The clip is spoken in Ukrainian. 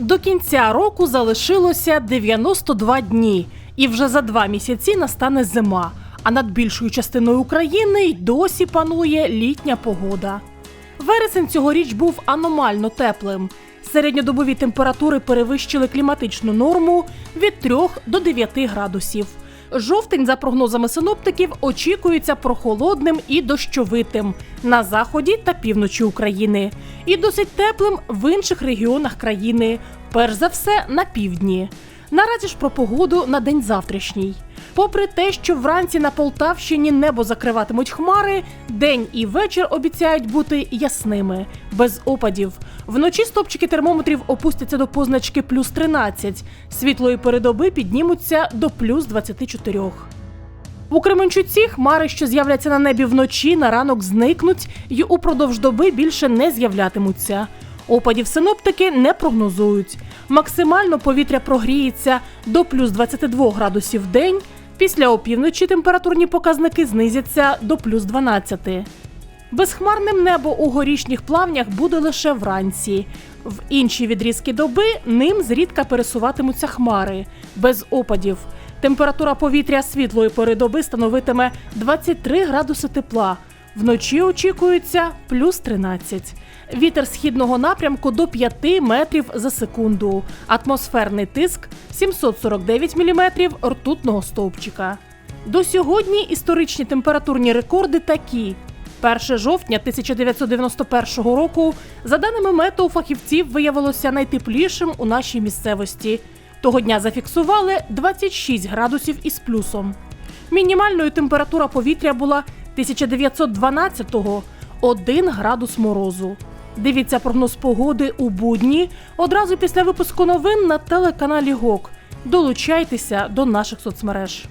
До кінця року залишилося 92 дні, і вже за два місяці настане зима. А над більшою частиною України й досі панує літня погода. Вересень цьогоріч був аномально теплим. Середньодобові температури перевищили кліматичну норму від 3 до 9 градусів. Жовтень, за прогнозами синоптиків, очікується прохолодним і дощовитим на заході та півночі України, і досить теплим в інших регіонах країни, перш за все на півдні. Наразі ж про погоду на день завтрашній. Попри те, що вранці на Полтавщині небо закриватимуть хмари, день і вечір обіцяють бути ясними, без опадів. Вночі стопчики термометрів опустяться до позначки плюс 13, світлої передоби піднімуться до плюс 24. У Кременчуці хмари, що з'являться на небі вночі, на ранок зникнуть і упродовж доби більше не з'являтимуться. Опадів синоптики не прогнозують. Максимально повітря прогріється до плюс 22 градусів в день. Після опівночі температурні показники знизяться до плюс 12. Безхмарним небо у горішніх плавнях буде лише вранці. В інші відрізки доби ним зрідка пересуватимуться хмари, без опадів. Температура повітря світлої пори доби становитиме 23 градуси тепла. Вночі очікується плюс 13. Вітер східного напрямку до 5 метрів за секунду. Атмосферний тиск 749 міліметрів ртутного стовпчика. До сьогодні історичні температурні рекорди такі. 1 жовтня 1991 року, за даними метео фахівців, виявилося найтеплішим у нашій місцевості. Того дня зафіксували 26 градусів із плюсом. Мінімальною температура повітря була 1912-го – 1 градус морозу. Дивіться прогноз погоди у будні одразу після випуску новин на телеканалі ГОК. Долучайтеся до наших соцмереж.